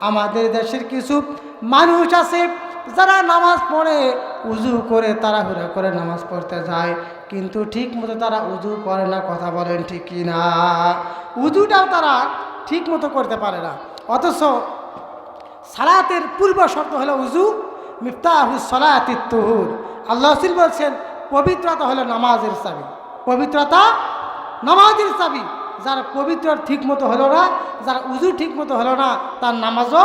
আমাদের দেশের কিছু মানুষ আছে, যারা নামাজ পড়ে, উজু করে, তাড়াহুড়া করে নামাজ পড়তে যায়। কিন্তু ঠিক মতো তারা উজু করে না, কথা বলেন ঠিক না? উজুটাও তারা ঠিক মতো করতে পারে না। অথচ সালাতের পূর্ব শর্ত হলো উজু, মিফতাহু সলাতি তুহুর। আল্লাহ বলছেন, পবিত্রতা হলো নামাজের চাবি। পবিত্রতা নামাজের চাবি। যার পবিত্র ঠিক মতো হলো না, যার উজু ঠিক মতো হলো না, তার নামাজও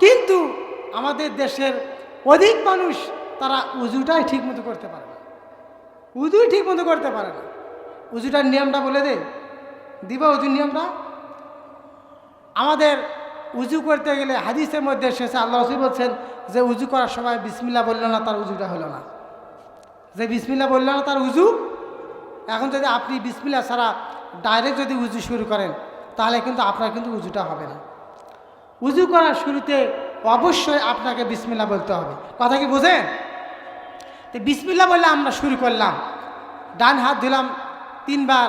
কিন্তু আমাদের দেশের অধিক মানুষ তারা উজুটাই ঠিক মতো করতে পারে না। উজুই ঠিক মতো করতে পারে না। উজুটার নিয়মটা বলে দে। দিবা উজুর নিয়মটা? আমাদের উজু করতে গেলে হাদিসের মধ্যে শেষে আল্লাহ রসুল বলছেন যে উজু করার সময় বিসমিল্লা বলল না, তার উজুটা হলো না। যে বিসমিল্লা বলল না, তার উজু। এখন যদি আপনি বিসমিল্লা ছাড়া ডাইরেক্ট যদি উজু শুরু করেন, তাহলে কিন্তু আপনার কিন্তু উজুটা হবে না। উজু করার শুরুতে অবশ্যই আপনাকে বিসমিল্লা বলতে হবে। কথা কি বোঝেন? তো বিসমিল্লা বললে আমরা শুরু করলাম। ডান হাত দিলাম তিনবার,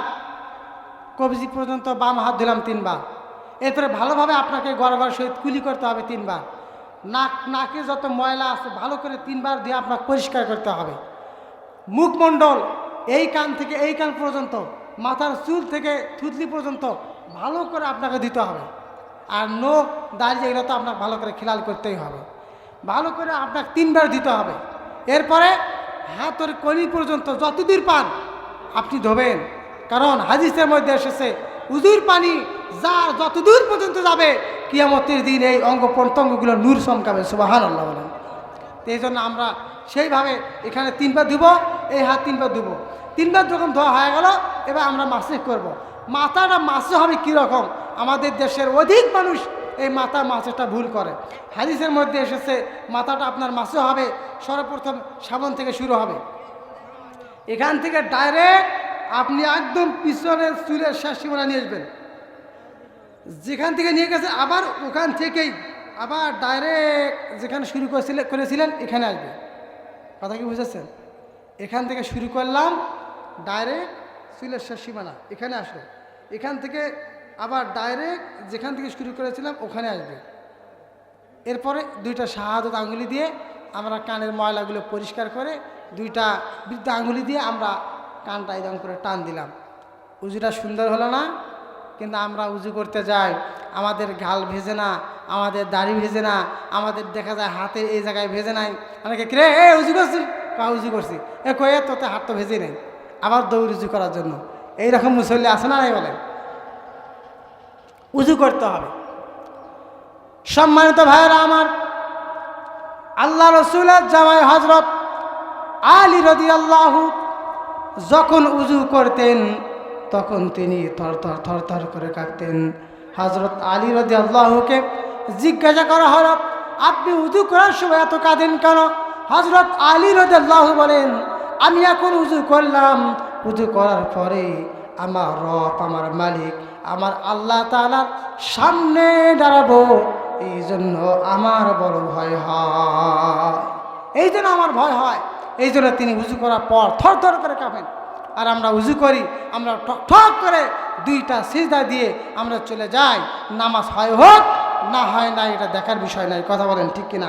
কবজি পর্যন্ত বাম হাত দিলাম তিনবার। এরপরে ভালোভাবে আপনাকে গড়বার সহিত কুলি করতে হবে তিনবার। নাক, নাকে যত ময়লা আছে, ভালো করে তিনবার দিয়ে আপনাকে পরিষ্কার করতে হবে। মুখমণ্ডল এই কান থেকে এই কান পর্যন্ত মাথার চুল থেকে থুতলি পর্যন্ত ভালো করে আপনাকে দিতে হবে। আর নখ দাঁড়িয়ে এগুলো তো আপনাকে ভালো করে খেয়াল করতেই হবে। ভালো করে আপনাকে তিনবার দিতে হবে। এরপরে হাতের কনি পর্যন্ত যতদূর পান আপনি ধোবেন। কারণ হাদিসের মধ্যে এসেছে, উজুর পানি যার যতদূর পর্যন্ত যাবে, কিয়ামতের দিন এই অঙ্গ প্রত্যঙ্গগুলো নূর চমকাবে সুবাহান আল্লাহ বলেন এই জন্য আমরা সেইভাবে এখানে তিনবার দিব এই হাত তিনবার দিব তিনবার যখন ধোয়া হয়ে গেল এবার আমরা মাসে করব। মাথাটা মাসে হবে কীরকম? আমাদের দেশের অধিক মানুষ এই মাথা মাছেটা ভুল করে। হাদিসের মধ্যে এসেছে, মাথাটা আপনার মাসে হবে, সর্বপ্রথম সাবন থেকে শুরু হবে। এখান থেকে ডাইরেক্ট আপনি একদম পিছনের চুলের শেষ সীমানা নিয়ে আসবেন। যেখান থেকে নিয়ে গেছে, আবার ওখান থেকেই, আবার ডাইরেক্ট যেখানে শুরু করেছিলেন করেছিলেন, এখানে আসবে। কথা কি বুঝেছেন? এখান থেকে শুরু করলাম ডাইরেক্ট চুলের শেষ সীমানা, এখানে আসবে এখান থেকে আবার ডাইরেক্ট যেখান থেকে শুরু করেছিলাম, ওখানে আসবে। এরপরে দুইটা শাহাদত আঙুলি দিয়ে আমরা কানের ময়লাগুলো পরিষ্কার করে দুইটা বৃদ্ধ আঙুলি দিয়ে আমরা কানটা একদম করে টান দিলাম। উজুটা সুন্দর হলো না, কিন্তু আমরা উজু করতে যাই, আমাদের গাল ভেজে না, আমাদের দাড়ি ভেজে না, আমাদের দেখা যায় হাতে এই জায়গায় ভেজে নাই। অনেকে রে এ, উজু করছি কা, উজু করছি। এ কয়ে তোতে হাত তো ভেজে নেই। আবার দৌড় উজু করার জন্য। এইরকম মুসল্লি আছে না নাই বলেন? উজু করতে হবে। সম্মানিত ভাইয়েরা আমার, আল্লাহ রসুলের জামাই হজরত আলী রদি আল্লাহু যখন উজু করতেন, তখন তিনি থর থর থর থর করে কাঁপতেন হজরত আলী রদি আল্লাহকে জিজ্ঞাসা করা হলো, আপনি উজু করার সময় এত কাঁদেন কেন? হজরত আলী রদি আল্লাহ বলেন আমি এখন উজু করলাম। উজু করার পরে আমার রব, আমার মালিক, আমার আল্লাহ তালার সামনে দাঁড়াবো। এই জন্য আমার বড় ভয় হয়। এই জন্য আমার ভয় হয়। এই জন্য তিনি উজু করার পর থর থর করে কাঁপেন। আর আমরা উজু করি, আমরা ঠক ঠক করে দুইটা সিজদা দিয়ে আমরা চলে যাই। নামাজ হয় হোক, না হয় না এটা দেখার বিষয় নাই। কথা বলেন ঠিক কিনা?